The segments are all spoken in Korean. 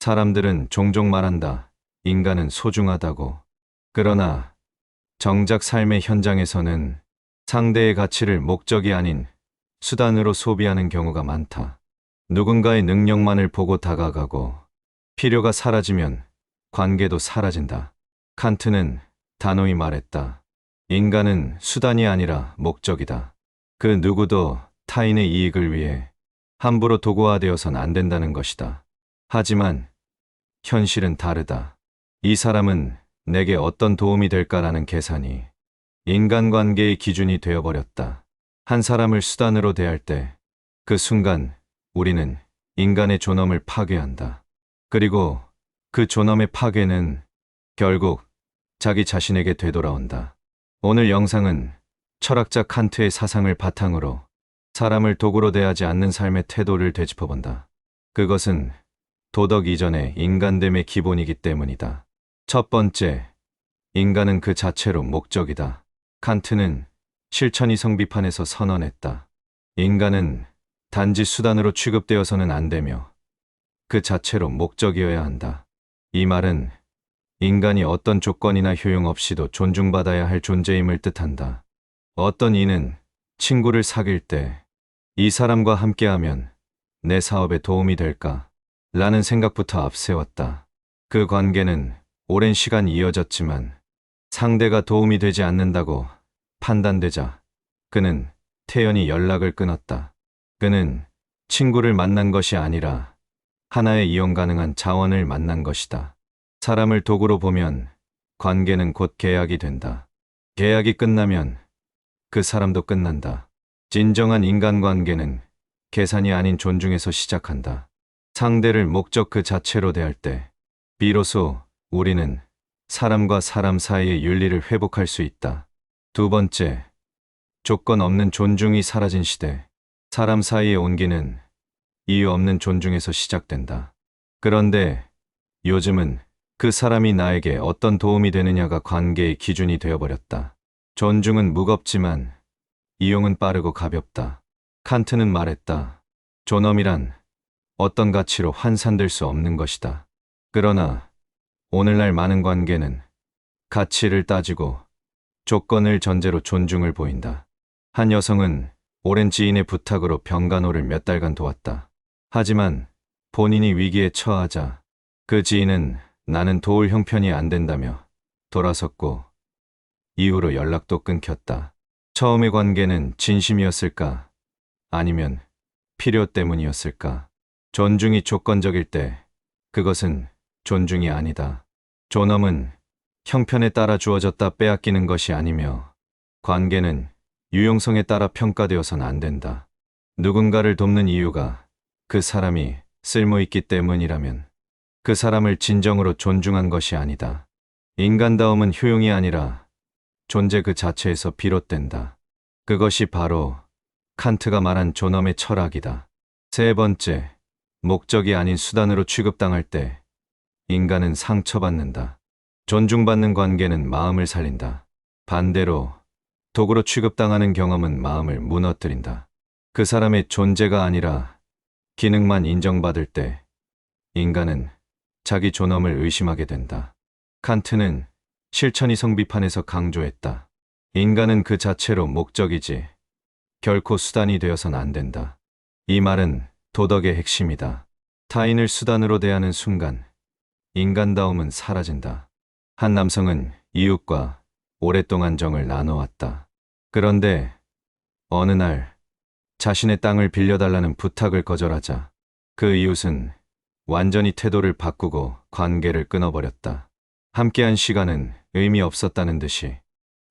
사람들은 종종 말한다. 인간은 소중하다고. 그러나 정작 삶의 현장에서는 상대의 가치를 목적이 아닌 수단으로 소비하는 경우가 많다. 누군가의 능력만을 보고 다가가고 필요가 사라지면 관계도 사라진다. 칸트는 단호히 말했다. 인간은 수단이 아니라 목적이다. 그 누구도 타인의 이익을 위해 함부로 도구화되어선 안 된다는 것이다. 하지만 현실은 다르다. 이 사람은 내게 어떤 도움이 될까라는 계산이 인간관계의 기준이 되어버렸다. 한 사람을 수단으로 대할 때 그 순간 우리는 인간의 존엄을 파괴한다. 그리고 그 존엄의 파괴는 결국 자기 자신에게 되돌아온다. 오늘 영상은 철학자 칸트의 사상을 바탕으로 사람을 도구로 대하지 않는 삶의 태도를 되짚어본다. 그것은 도덕 이전의 인간됨의 기본이기 때문이다. 첫 번째, 인간은 그 자체로 목적이다. 칸트는 실천이성 비판에서 선언했다. 인간은 단지 수단으로 취급되어서는 안 되며 그 자체로 목적이어야 한다. 이 말은 인간이 어떤 조건이나 효용 없이도 존중받아야 할 존재임을 뜻한다. 어떤 이는 친구를 사귈 때 이 사람과 함께하면 내 사업에 도움이 될까? 라는 생각부터 앞세웠다. 그 관계는 오랜 시간 이어졌지만 상대가 도움이 되지 않는다고 판단되자 그는 태연히 연락을 끊었다. 그는 친구를 만난 것이 아니라 하나의 이용 가능한 자원을 만난 것이다. 사람을 도구로 보면 관계는 곧 계약이 된다. 계약이 끝나면 그 사람도 끝난다. 진정한 인간관계는 계산이 아닌 존중에서 시작한다. 상대를 목적 그 자체로 대할 때 비로소 우리는 사람과 사람 사이의 윤리를 회복할 수 있다. 두 번째, 조건 없는 존중이 사라진 시대. 사람 사이의 온기는 이유 없는 존중에서 시작된다. 그런데 요즘은 그 사람이 나에게 어떤 도움이 되느냐가 관계의 기준이 되어버렸다. 존중은 무겁지만 이용은 빠르고 가볍다. 칸트는 말했다. 존엄이란 어떤 가치로 환산될 수 없는 것이다. 그러나 오늘날 많은 관계는 가치를 따지고 조건을 전제로 존중을 보인다. 한 여성은 오랜 지인의 부탁으로 병간호를 몇 달간 도왔다. 하지만 본인이 위기에 처하자 그 지인은 나는 도울 형편이 안 된다며 돌아섰고 이후로 연락도 끊겼다. 처음의 관계는 진심이었을까? 아니면 필요 때문이었을까? 존중이 조건적일 때 그것은 존중이 아니다. 존엄은 형편에 따라 주어졌다 빼앗기는 것이 아니며 관계는 유용성에 따라 평가되어서는 안 된다. 누군가를 돕는 이유가 그 사람이 쓸모있기 때문이라면 그 사람을 진정으로 존중한 것이 아니다. 인간다움은 효용이 아니라 존재 그 자체에서 비롯된다. 그것이 바로 칸트가 말한 존엄의 철학이다. 세 번째, 목적이 아닌 수단으로 취급당할 때 인간은 상처받는다. 존중받는 관계는 마음을 살린다. 반대로 도구로 취급당하는 경험은 마음을 무너뜨린다. 그 사람의 존재가 아니라 기능만 인정받을 때 인간은 자기 존엄을 의심하게 된다. 칸트는 실천이성 비판에서 강조했다. 인간은 그 자체로 목적이지 결코 수단이 되어선 안 된다. 이 말은 도덕의 핵심이다. 타인을 수단으로 대하는 순간 인간다움은 사라진다. 한 남성은 이웃과 오랫동안 정을 나눠왔다. 그런데 어느 날 자신의 땅을 빌려달라는 부탁을 거절하자 그 이웃은 완전히 태도를 바꾸고 관계를 끊어버렸다. 함께한 시간은 의미 없었다는 듯이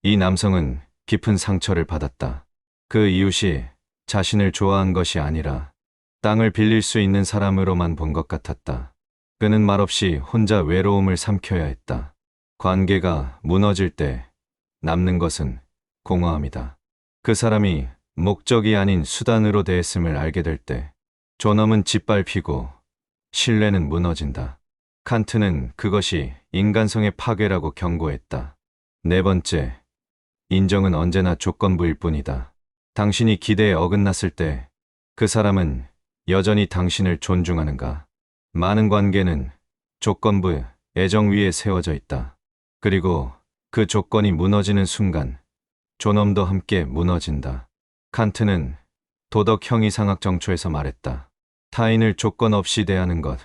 이 남성은 깊은 상처를 받았다. 그 이웃이 자신을 좋아한 것이 아니라 땅을 빌릴 수 있는 사람으로만 본 것 같았다. 그는 말없이 혼자 외로움을 삼켜야 했다. 관계가 무너질 때 남는 것은 공허함이다. 그 사람이 목적이 아닌 수단으로 대했음을 알게 될 때 존엄은 짓밟히고 신뢰는 무너진다. 칸트는 그것이 인간성의 파괴라고 경고했다. 네 번째, 인정은 언제나 조건부일 뿐이다. 당신이 기대에 어긋났을 때 그 사람은 여전히 당신을 존중하는가? 많은 관계는 조건부 애정 위에 세워져 있다. 그리고 그 조건이 무너지는 순간 존엄도 함께 무너진다. 칸트는 도덕 형 이상학 정초에서 말했다. 타인을 조건 없이 대하는 것.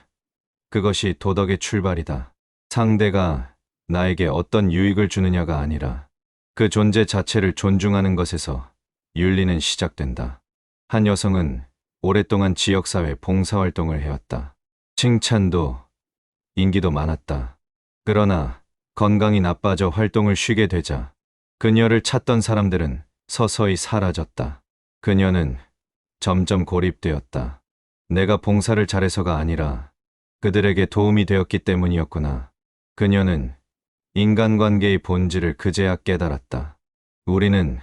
그것이 도덕의 출발이다. 상대가 나에게 어떤 유익을 주느냐가 아니라 그 존재 자체를 존중하는 것에서 윤리는 시작된다. 한 여성은 오랫동안 지역사회 봉사활동을 해왔다. 칭찬도 인기도 많았다. 그러나 건강이 나빠져 활동을 쉬게 되자 그녀를 찾던 사람들은 서서히 사라졌다. 그녀는 점점 고립되었다. 내가 봉사를 잘해서가 아니라 그들에게 도움이 되었기 때문이었구나. 그녀는 인간관계의 본질을 그제야 깨달았다. 우리는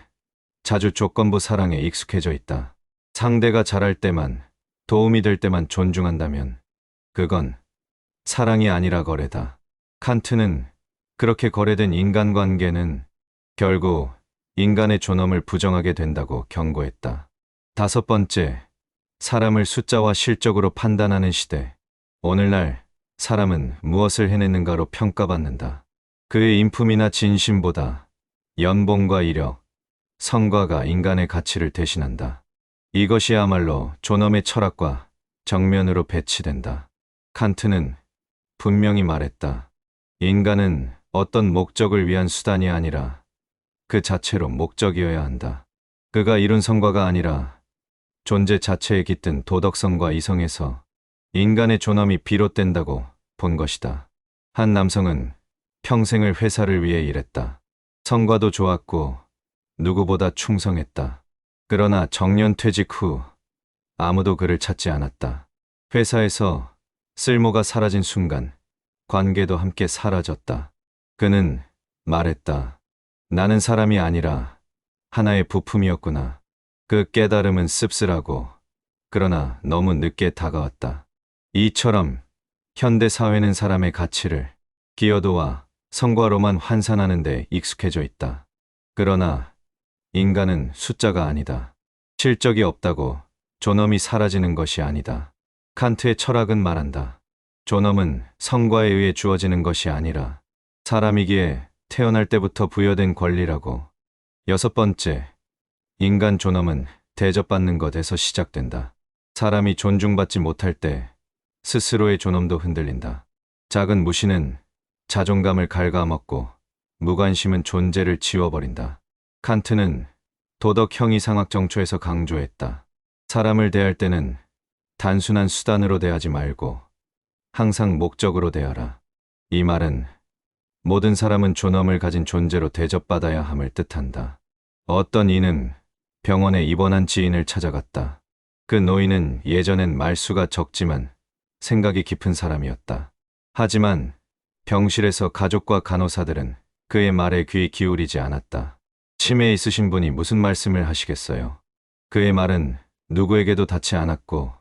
자주 조건부 사랑에 익숙해져 있다. 상대가 잘할 때만, 도움이 될 때만 존중한다면 그건 사랑이 아니라 거래다. 칸트는 그렇게 거래된 인간관계는 결국 인간의 존엄을 부정하게 된다고 경고했다. 다섯 번째, 사람을 숫자와 실적으로 판단하는 시대. 오늘날 사람은 무엇을 해냈는가로 평가받는다. 그의 인품이나 진심보다 연봉과 이력, 성과가 인간의 가치를 대신한다. 이것이야말로 존엄의 철학과 정면으로 배치된다. 칸트는 분명히 말했다. 인간은 어떤 목적을 위한 수단이 아니라 그 자체로 목적이어야 한다. 그가 이룬 성과가 아니라 존재 자체에 깃든 도덕성과 이성에서 인간의 존엄이 비롯된다고 본 것이다. 한 남성은 평생을 회사를 위해 일했다. 성과도 좋았고 누구보다 충성했다. 그러나 정년 퇴직 후 아무도 그를 찾지 않았다. 회사에서 쓸모가 사라진 순간 관계도 함께 사라졌다. 그는 말했다. 나는 사람이 아니라 하나의 부품이었구나. 그 깨달음은 씁쓸하고 그러나 너무 늦게 다가왔다. 이처럼 현대 사회는 사람의 가치를 기여도와 성과로만 환산하는 데 익숙해져 있다. 그러나 인간은 숫자가 아니다. 실적이 없다고 존엄이 사라지는 것이 아니다. 칸트의 철학은 말한다. 존엄은 성과에 의해 주어지는 것이 아니라 사람이기에 태어날 때부터 부여된 권리라고. 여섯 번째, 인간 존엄은 대접받는 것에서 시작된다. 사람이 존중받지 못할 때 스스로의 존엄도 흔들린다. 작은 무시는 자존감을 갉아먹고 무관심은 존재를 지워버린다. 칸트는 도덕 형 이상학 정초에서 강조했다. 사람을 대할 때는 단순한 수단으로 대하지 말고 항상 목적으로 대하라. 이 말은 모든 사람은 존엄을 가진 존재로 대접받아야 함을 뜻한다. 어떤 이는 병원에 입원한 지인을 찾아갔다. 그 노인은 예전엔 말수가 적지만 생각이 깊은 사람이었다. 하지만 병실에서 가족과 간호사들은 그의 말에 귀 기울이지 않았다. 치매 있으신 분이 무슨 말씀을 하시겠어요? 그의 말은 누구에게도 닿지 않았고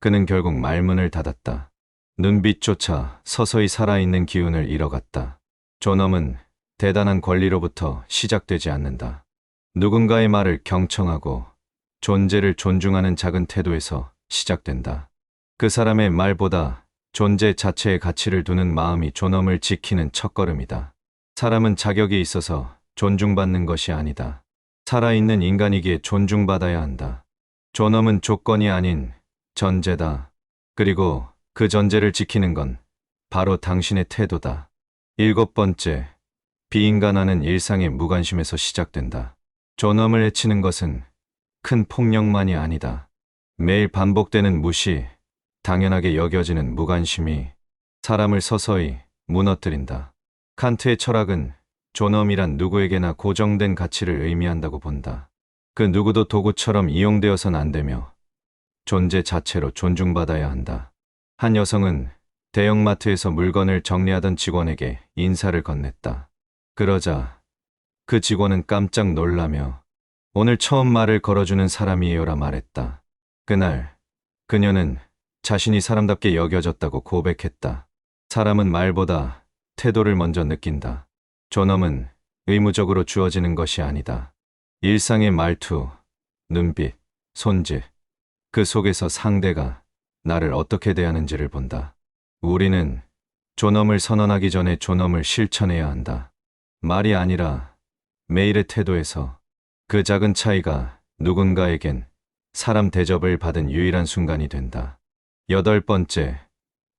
그는 결국 말문을 닫았다. 눈빛조차 서서히 살아있는 기운을 잃어갔다. 존엄은 대단한 권리로부터 시작되지 않는다. 누군가의 말을 경청하고 존재를 존중하는 작은 태도에서 시작된다. 그 사람의 말보다 존재 자체의 가치를 두는 마음이 존엄을 지키는 첫걸음이다. 사람은 자격이 있어서 존중받는 것이 아니다. 살아있는 인간이기에 존중받아야 한다. 존엄은 조건이 아닌 전제다. 그리고 그 전제를 지키는 건 바로 당신의 태도다. 일곱 번째, 비인간화는 일상의 무관심에서 시작된다. 존엄을 해치는 것은 큰 폭력만이 아니다. 매일 반복되는 무시, 당연하게 여겨지는 무관심이 사람을 서서히 무너뜨린다. 칸트의 철학은 존엄이란 누구에게나 고정된 가치를 의미한다고 본다. 그 누구도 도구처럼 이용되어선 안 되며 존재 자체로 존중받아야 한다. 한 여성은 대형마트에서 물건을 정리하던 직원에게 인사를 건넸다. 그러자 그 직원은 깜짝 놀라며 오늘 처음 말을 걸어주는 사람이에요라 말했다. 그날 그녀는 자신이 사람답게 여겨졌다고 고백했다. 사람은 말보다 태도를 먼저 느낀다. 존엄은 의무적으로 주어지는 것이 아니다. 일상의 말투, 눈빛, 손짓, 그 속에서 상대가 나를 어떻게 대하는지를 본다. 우리는 존엄을 선언하기 전에 존엄을 실천해야 한다. 말이 아니라 매일의 태도에서 그 작은 차이가 누군가에겐 사람 대접을 받은 유일한 순간이 된다. 여덟 번째,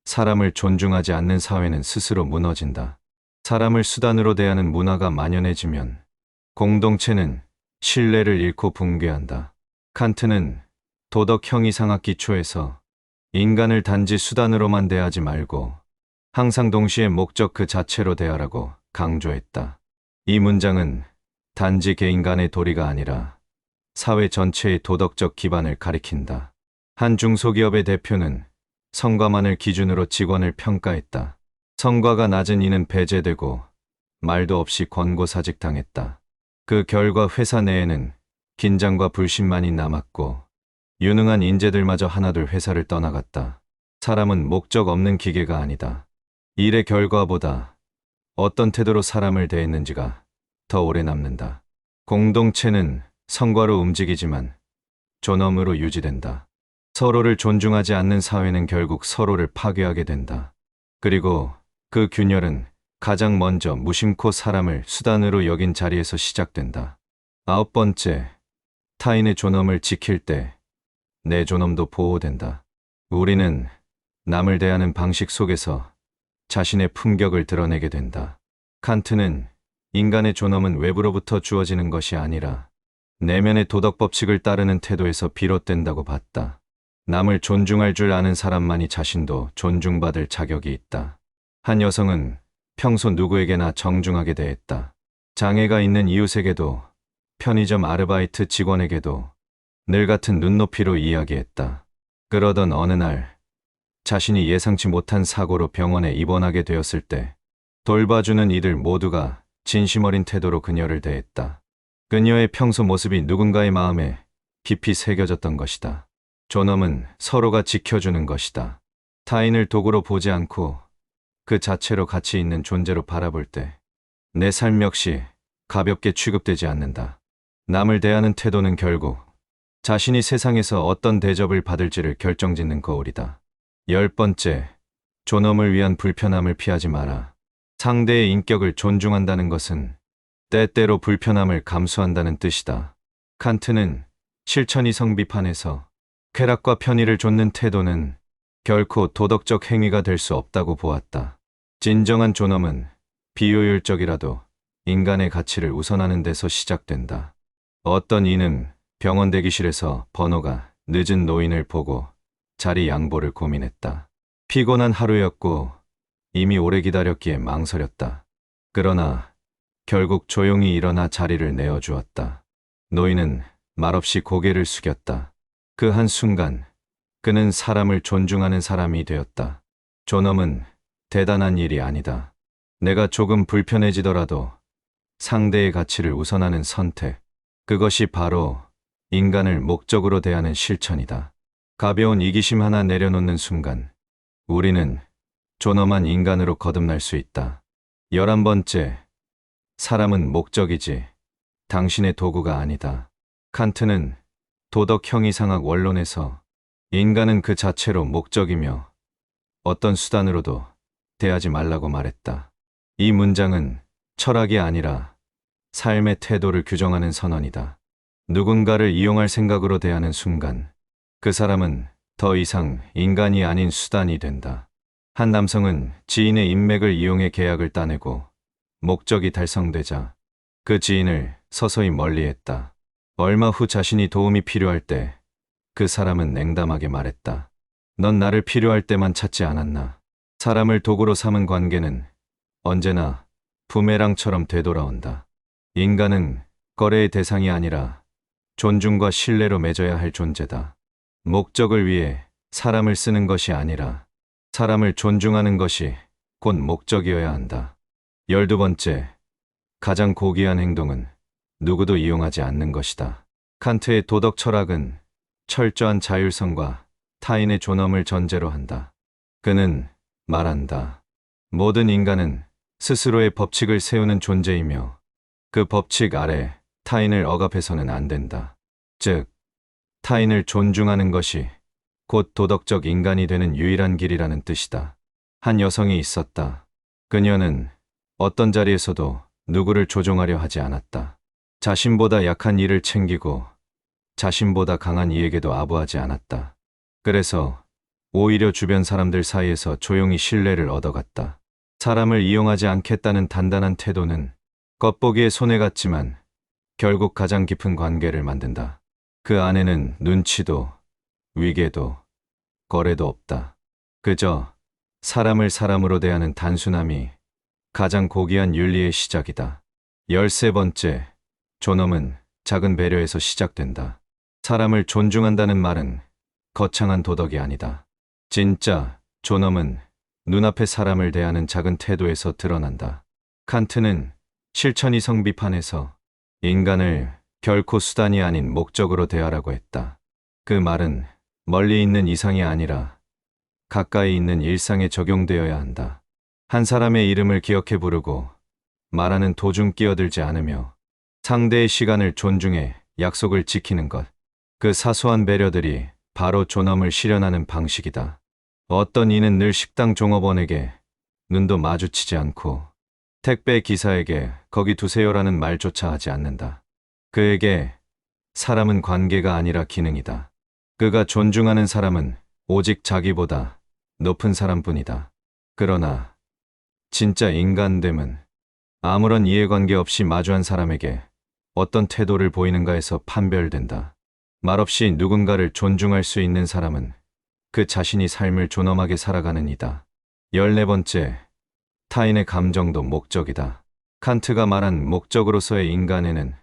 사람을 존중하지 않는 사회는 스스로 무너진다. 사람을 수단으로 대하는 문화가 만연해지면 공동체는 신뢰를 잃고 붕괴한다. 칸트는 도덕 형 이상학 기초에서 인간을 단지 수단으로만 대하지 말고 항상 동시에 목적 그 자체로 대하라고 강조했다. 이 문장은 단지 개인 간의 도리가 아니라 사회 전체의 도덕적 기반을 가리킨다. 한 중소기업의 대표는 성과만을 기준으로 직원을 평가했다. 성과가 낮은 이는 배제되고 말도 없이 권고사직 당했다. 그 결과 회사 내에는 긴장과 불신만이 남았고 유능한 인재들마저 하나둘 회사를 떠나갔다. 사람은 목적 없는 기계가 아니다. 일의 결과보다 어떤 태도로 사람을 대했는지가 더 오래 남는다. 공동체는 성과로 움직이지만 존엄으로 유지된다. 서로를 존중하지 않는 사회는 결국 서로를 파괴하게 된다. 그리고 그 균열은 가장 먼저 무심코 사람을 수단으로 여긴 자리에서 시작된다. 아홉 번째, 타인의 존엄을 지킬 때 내 존엄도 보호된다. 우리는 남을 대하는 방식 속에서 자신의 품격을 드러내게 된다. 칸트는 인간의 존엄은 외부로부터 주어지는 것이 아니라 내면의 도덕 법칙을 따르는 태도에서 비롯된다고 봤다. 남을 존중할 줄 아는 사람만이 자신도 존중받을 자격이 있다. 한 여성은 평소 누구에게나 정중하게 대했다. 장애가 있는 이웃에게도 편의점 아르바이트 직원에게도 늘 같은 눈높이로 이야기했다. 그러던 어느 날 자신이 예상치 못한 사고로 병원에 입원하게 되었을 때 돌봐주는 이들 모두가 진심 어린 태도로 그녀를 대했다. 그녀의 평소 모습이 누군가의 마음에 깊이 새겨졌던 것이다. 존엄은 서로가 지켜주는 것이다. 타인을 도구로 보지 않고 그 자체로 가치 있는 존재로 바라볼 때 내 삶 역시 가볍게 취급되지 않는다. 남을 대하는 태도는 결국 자신이 세상에서 어떤 대접을 받을지를 결정짓는 거울이다. 열 번째, 존엄을 위한 불편함을 피하지 마라. 상대의 인격을 존중한다는 것은 때때로 불편함을 감수한다는 뜻이다. 칸트는 실천 이성 비판에서 쾌락과 편의를 좇는 태도는 결코 도덕적 행위가 될 수 없다고 보았다. 진정한 존엄은 비효율적이라도 인간의 가치를 우선하는 데서 시작된다. 어떤 이는 병원 대기실에서 번호가 늦은 노인을 보고 자리 양보를 고민했다. 피곤한 하루였고 이미 오래 기다렸기에 망설였다. 그러나 결국 조용히 일어나 자리를 내어주었다. 노인은 말없이 고개를 숙였다. 그 한순간 그는 사람을 존중하는 사람이 되었다. 존엄은 대단한 일이 아니다. 내가 조금 불편해지더라도 상대의 가치를 우선하는 선택. 그것이 바로 인간을 목적으로 대하는 실천이다. 가벼운 이기심 하나 내려놓는 순간 우리는 존엄한 인간으로 거듭날 수 있다. 열한 번째, 사람은 목적이지 당신의 도구가 아니다. 칸트는 도덕 형이상학 원론에서 인간은 그 자체로 목적이며 어떤 수단으로도 대하지 말라고 말했다. 이 문장은 철학이 아니라 삶의 태도를 규정하는 선언이다. 누군가를 이용할 생각으로 대하는 순간 그 사람은 더 이상 인간이 아닌 수단이 된다. 한 남성은 지인의 인맥을 이용해 계약을 따내고 목적이 달성되자 그 지인을 서서히 멀리했다. 얼마 후 자신이 도움이 필요할 때 그 사람은 냉담하게 말했다. 넌 나를 필요할 때만 찾지 않았나. 사람을 도구로 삼은 관계는 언제나 부메랑처럼 되돌아온다. 인간은 거래의 대상이 아니라 존중과 신뢰로 맺어야 할 존재다. 목적을 위해 사람을 쓰는 것이 아니라 사람을 존중하는 것이 곧 목적이어야 한다. 열두 번째, 가장 고귀한 행동은 누구도 이용하지 않는 것이다. 칸트의 도덕 철학은 철저한 자율성과 타인의 존엄을 전제로 한다. 그는 말한다. 모든 인간은 스스로의 법칙을 세우는 존재이며 그 법칙 아래 타인을 억압해서는 안 된다. 즉, 타인을 존중하는 것이 곧 도덕적 인간이 되는 유일한 길이라는 뜻이다. 한 여성이 있었다. 그녀는 어떤 자리에서도 누구를 조종하려 하지 않았다. 자신보다 약한 이를 챙기고 자신보다 강한 이에게도 아부하지 않았다. 그래서 오히려 주변 사람들 사이에서 조용히 신뢰를 얻어갔다. 사람을 이용하지 않겠다는 단단한 태도는 겉보기에 손해 같지만 결국 가장 깊은 관계를 만든다. 그 안에는 눈치도 위계도 거래도 없다. 그저 사람을 사람으로 대하는 단순함이 가장 고귀한 윤리의 시작이다. 열세 번째, 존엄은 작은 배려에서 시작된다. 사람을 존중한다는 말은 거창한 도덕이 아니다. 진짜 존엄은 눈앞의 사람을 대하는 작은 태도에서 드러난다. 칸트는 실천이성 비판에서 인간을 결코 수단이 아닌 목적으로 대하라고 했다. 그 말은 멀리 있는 이상이 아니라 가까이 있는 일상에 적용되어야 한다. 한 사람의 이름을 기억해 부르고 말하는 도중 끼어들지 않으며 상대의 시간을 존중해 약속을 지키는 것. 그 사소한 배려들이 바로 존엄을 실현하는 방식이다. 어떤 이는 늘 식당 종업원에게 눈도 마주치지 않고 택배 기사에게 거기 두세요라는 말조차 하지 않는다. 그에게 사람은 관계가 아니라 기능이다. 그가 존중하는 사람은 오직 자기보다 높은 사람뿐이다. 그러나 진짜 인간됨은 아무런 이해관계 없이 마주한 사람에게 어떤 태도를 보이는가에서 판별된다. 말없이 누군가를 존중할 수 있는 사람은 그 자신이 삶을 존엄하게 살아가는 이다. 열네 번째, 타인의 감정도 목적이다. 칸트가 말한 목적으로서의 인간에는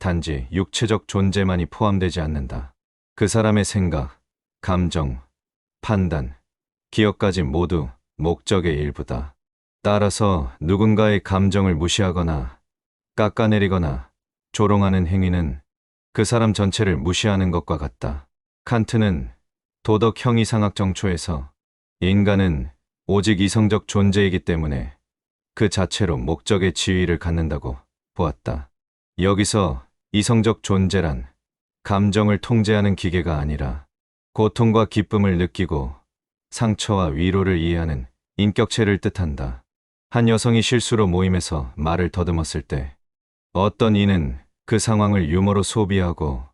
단지 육체적 존재만이 포함되지 않는다. 그 사람의 생각, 감정, 판단, 기억까지 모두 목적의 일부다. 따라서 누군가의 감정을 무시하거나 깎아내리거나 조롱하는 행위는 그 사람 전체를 무시하는 것과 같다. 칸트는 도덕 형이상학 정초에서 인간은 오직 이성적 존재이기 때문에 그 자체로 목적의 지위를 갖는다고 보았다. 여기서 이성적 존재란 감정을 통제하는 기계가 아니라 고통과 기쁨을 느끼고 상처와 위로를 이해하는 인격체를 뜻한다. 한 여성이 실수로 모임에서 말을 더듬었을 때 어떤 이는 그 상황을 유머로 소비하고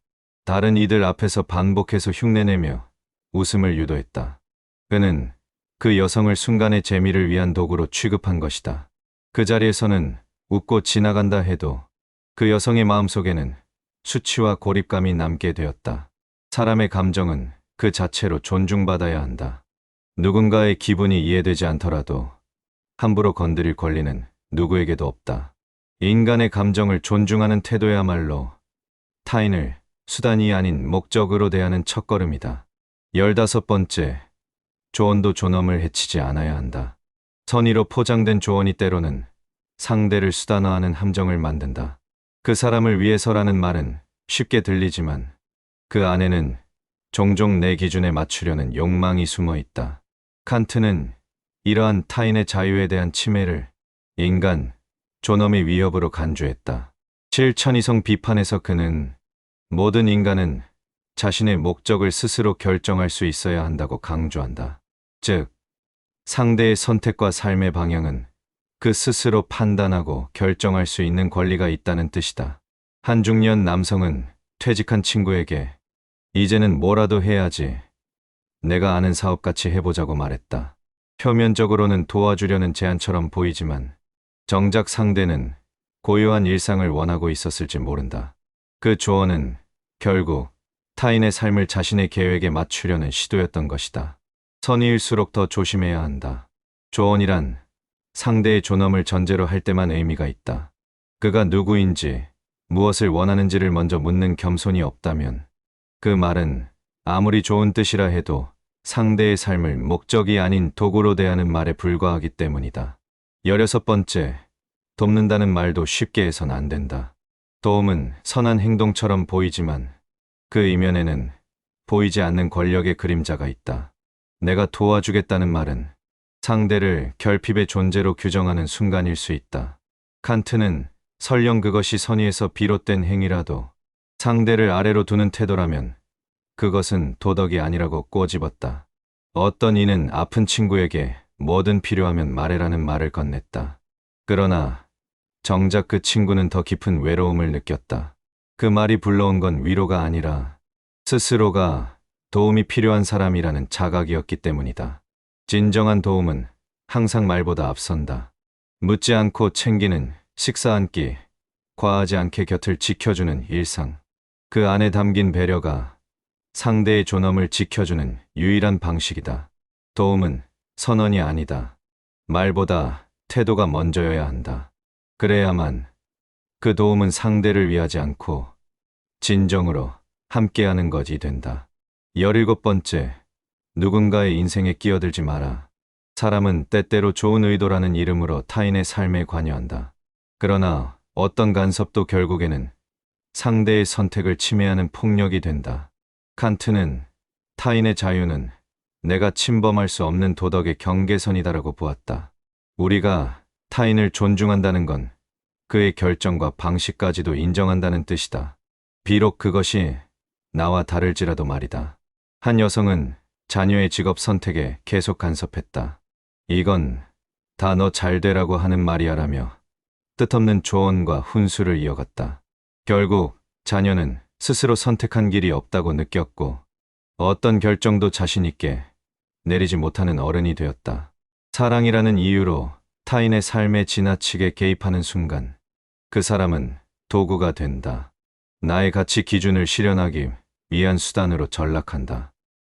다른 이들 앞에서 반복해서 흉내내며 웃음을 유도했다. 그는 그 여성을 순간의 재미를 위한 도구로 취급한 것이다. 그 자리에서는 웃고 지나간다 해도 그 여성의 마음속에는 수치와 고립감이 남게 되었다. 사람의 감정은 그 자체로 존중받아야 한다. 누군가의 기분이 이해되지 않더라도 함부로 건드릴 권리는 누구에게도 없다. 인간의 감정을 존중하는 태도야말로 타인을 수단이 아닌 목적으로 대하는 첫걸음이다. 열다섯 번째, 조언도 존엄을 해치지 않아야 한다. 선의로 포장된 조언이 때로는 상대를 수단화하는 함정을 만든다. 그 사람을 위해서라는 말은 쉽게 들리지만 그 안에는 종종 내 기준에 맞추려는 욕망이 숨어 있다. 칸트는 이러한 타인의 자유에 대한 침해를 인간, 존엄의 위협으로 간주했다. 실천이성 비판에서 그는 모든 인간은 자신의 목적을 스스로 결정할 수 있어야 한다고 강조한다. 즉, 상대의 선택과 삶의 방향은 그 스스로 판단하고 결정할 수 있는 권리가 있다는 뜻이다. 한 중년 남성은 퇴직한 친구에게 이제는 뭐라도 해야지. 내가 아는 사업같이 해보자고 말했다. 표면적으로는 도와주려는 제안처럼 보이지만 정작 상대는 고요한 일상을 원하고 있었을지 모른다. 그 조언은 결국 타인의 삶을 자신의 계획에 맞추려는 시도였던 것이다. 선의일수록 더 조심해야 한다. 조언이란 상대의 존엄을 전제로 할 때만 의미가 있다. 그가 누구인지, 무엇을 원하는지를 먼저 묻는 겸손이 없다면 그 말은 아무리 좋은 뜻이라 해도 상대의 삶을 목적이 아닌 도구로 대하는 말에 불과하기 때문이다. 열여섯 번째, 돕는다는 말도 쉽게 해선 안 된다. 도움은 선한 행동처럼 보이지만 그 이면에는 보이지 않는 권력의 그림자가 있다. 내가 도와주겠다는 말은 상대를 결핍의 존재로 규정하는 순간일 수 있다. 칸트는 설령 그것이 선의에서 비롯된 행위라도 상대를 아래로 두는 태도라면 그것은 도덕이 아니라고 꼬집었다. 어떤 이는 아픈 친구에게 뭐든 필요하면 말해라는 말을 건넸다. 그러나 정작 그 친구는 더 깊은 외로움을 느꼈다. 그 말이 불러온 건 위로가 아니라 스스로가 도움이 필요한 사람이라는 자각이었기 때문이다. 진정한 도움은 항상 말보다 앞선다. 묻지 않고 챙기는 식사 한 끼, 과하지 않게 곁을 지켜주는 일상. 그 안에 담긴 배려가 상대의 존엄을 지켜주는 유일한 방식이다. 도움은 선언이 아니다. 말보다 태도가 먼저여야 한다. 그래야만 그 도움은 상대를 위하지 않고 진정으로 함께하는 것이 된다. 열일곱 번째, 누군가의 인생에 끼어들지 마라. 사람은 때때로 좋은 의도라는 이름으로 타인의 삶에 관여한다. 그러나 어떤 간섭도 결국에는 상대의 선택을 침해하는 폭력이 된다. 칸트는 타인의 자유는 내가 침범할 수 없는 도덕의 경계선이다라고 보았다. 우리가 타인을 존중한다는 건 그의 결정과 방식까지도 인정한다는 뜻이다. 비록 그것이 나와 다를지라도 말이다. 한 여성은 자녀의 직업 선택에 계속 간섭했다. 이건 다 너 잘 되라고 하는 말이야라며 뜻없는 조언과 훈수를 이어갔다. 결국 자녀는 스스로 선택한 길이 없다고 느꼈고 어떤 결정도 자신있게 내리지 못하는 어른이 되었다. 사랑이라는 이유로 타인의 삶에 지나치게 개입하는 순간 그 사람은 도구가 된다. 나의 가치 기준을 실현하기 위한 수단으로 전락한다.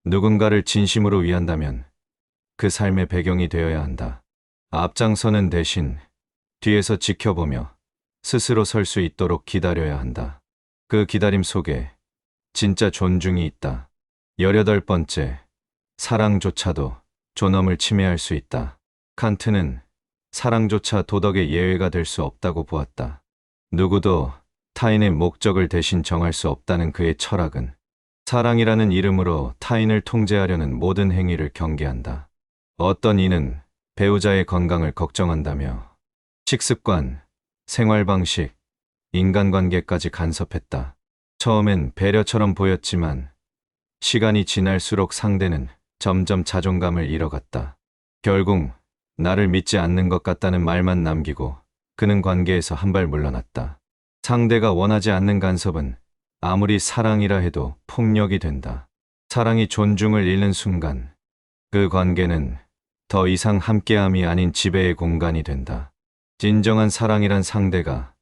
누군가를 진심으로 위한다면 그 삶의 배경이 되어야 한다. 앞장서는 대신 뒤에서 지켜보며 스스로 설 수 있도록 기다려야 한다. 그 기다림 속에 진짜 존중이 있다. 열여덟 번째, 사랑조차도 존엄을 침해할 수 있다. 칸트는 사랑조차 도덕의 예외가 될 수 없다고 보았다. 누구도 타인의 목적을 대신 정할 수 없다는 그의 철학은 사랑이라는 이름으로 타인을 통제하려는 모든 행위를 경계한다. 어떤 이는 배우자의 건강을 걱정한다며 식습관, 생활 방식, 인간관계까지 간섭했다. 처음엔 배려처럼 보였지만 시간이 지날수록 상대는 점점 자존감을 잃어갔다. 결국 나를 믿지 않는 것 같다는 말만 남기고 그는 관계에서 한 발 물러났다. 상대가 원하지 않는 간섭은 아무리 사랑이라 해도 폭력이 된다. 사랑이 존중을 잃는 순간 그 관계는 더 이상 함께함이 아닌 지배의 공간이 된다. 진정한 사랑이란 상대가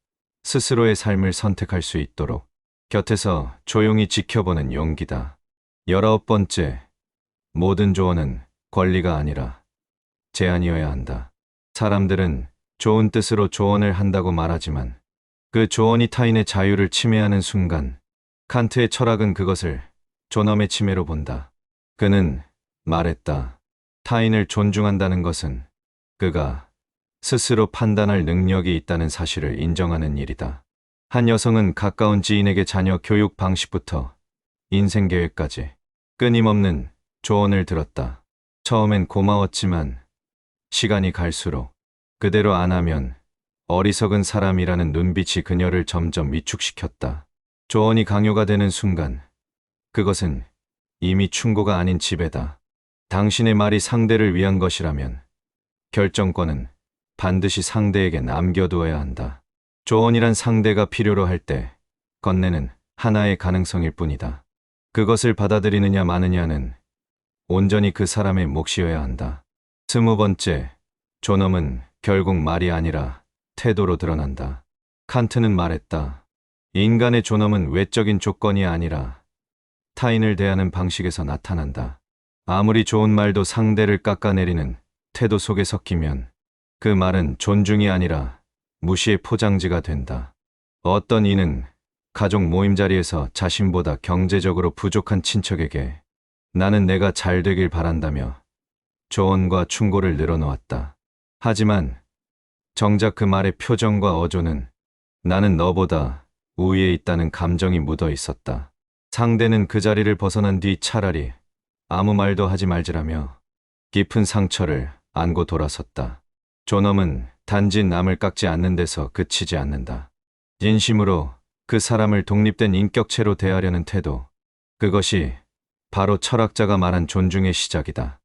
스스로의 삶을 선택할 수 있도록 곁에서 조용히 지켜보는 용기다. 열아홉 번째, 모든 조언은 권리가 아니라 제안이어야 한다. 사람들은 좋은 뜻으로 조언을 한다고 말하지만 그 조언이 타인의 자유를 침해하는 순간 칸트의 철학은 그것을 존엄의 침해로 본다. 그는 말했다. 타인을 존중한다는 것은 그가 스스로 판단할 능력이 있다는 사실을 인정하는 일이다. 한 여성은 가까운 지인에게 자녀 교육 방식부터 인생 계획까지 끊임없는 조언을 들었다. 처음엔 고마웠지만 시간이 갈수록 그대로 안 하면 어리석은 사람이라는 눈빛이 그녀를 점점 위축시켰다. 조언이 강요가 되는 순간 그것은 이미 충고가 아닌 지배다. 당신의 말이 상대를 위한 것이라면 결정권은 반드시 상대에게 남겨두어야 한다. 조언이란 상대가 필요로 할 때 건네는 하나의 가능성일 뿐이다. 그것을 받아들이느냐 마느냐는 온전히 그 사람의 몫이어야 한다. 스무 번째, 존엄은 결국 말이 아니라 태도로 드러난다. 칸트는 말했다. 인간의 존엄은 외적인 조건이 아니라 타인을 대하는 방식에서 나타난다. 아무리 좋은 말도 상대를 깎아내리는 태도 속에 섞이면 그 말은 존중이 아니라 무시의 포장지가 된다. 어떤 이는 가족 모임 자리에서 자신보다 경제적으로 부족한 친척에게 나는 내가 잘 되길 바란다며 조언과 충고를 늘어놓았다. 하지만 정작 그 말의 표정과 어조는 나는 너보다 우위에 있다는 감정이 묻어 있었다. 상대는 그 자리를 벗어난 뒤 차라리 아무 말도 하지 말지라며 깊은 상처를 안고 돌아섰다. 존엄은 단지 남을 깎지 않는 데서 그치지 않는다. 진심으로 그 사람을 독립된 인격체로 대하려는 태도. 그것이 바로 철학자가 말한 존중의 시작이다.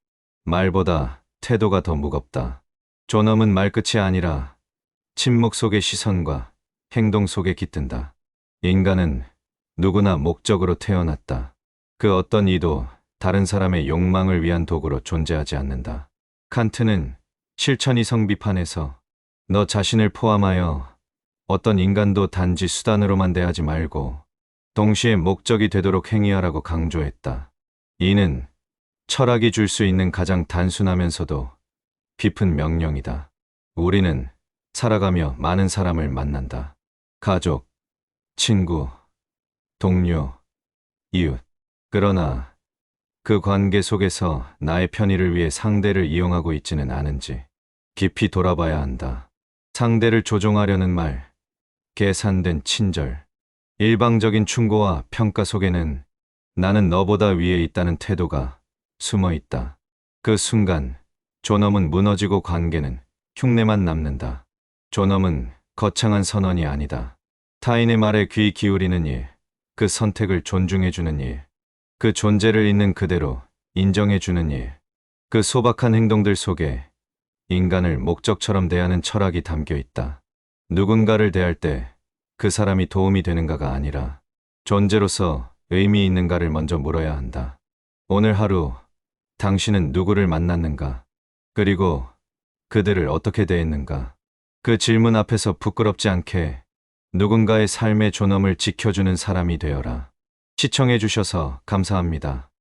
말보다 태도가 더 무겁다. 존엄은 말끝이 아니라 침묵 속의 시선과 행동 속에 깃든다. 인간은 누구나 목적으로 태어났다. 그 어떤 이도 다른 사람의 욕망을 위한 도구로 존재하지 않는다. 칸트는 실천이성 비판에서 너 자신을 포함하여 어떤 인간도 단지 수단으로만 대하지 말고 동시에 목적이 되도록 행위하라고 강조했다. 이는 철학이 줄 수 있는 가장 단순하면서도 깊은 명령이다. 우리는 살아가며 많은 사람을 만난다. 가족, 친구, 동료, 이웃. 그러나 그 관계 속에서 나의 편의를 위해 상대를 이용하고 있지는 않은지 깊이 돌아봐야 한다. 상대를 조종하려는 말, 계산된 친절, 일방적인 충고와 평가 속에는 나는 너보다 위에 있다는 태도가 숨어 있다. 그 순간 존엄은 무너지고 관계는 흉내만 남는다. 존엄은 거창한 선언이 아니다. 타인의 말에 귀 기울이는 일, 그 선택을 존중해주는 일, 그 존재를 있는 그대로 인정해주는 일, 그 소박한 행동들 속에 인간을 목적처럼 대하는 철학이 담겨 있다. 누군가를 대할 때 그 사람이 도움이 되는가가 아니라 존재로서 의미 있는가를 먼저 물어야 한다. 오늘 하루 당신은 누구를 만났는가? 그리고 그들을 어떻게 대했는가? 그 질문 앞에서 부끄럽지 않게 누군가의 삶의 존엄을 지켜주는 사람이 되어라. 시청해주셔서 감사합니다.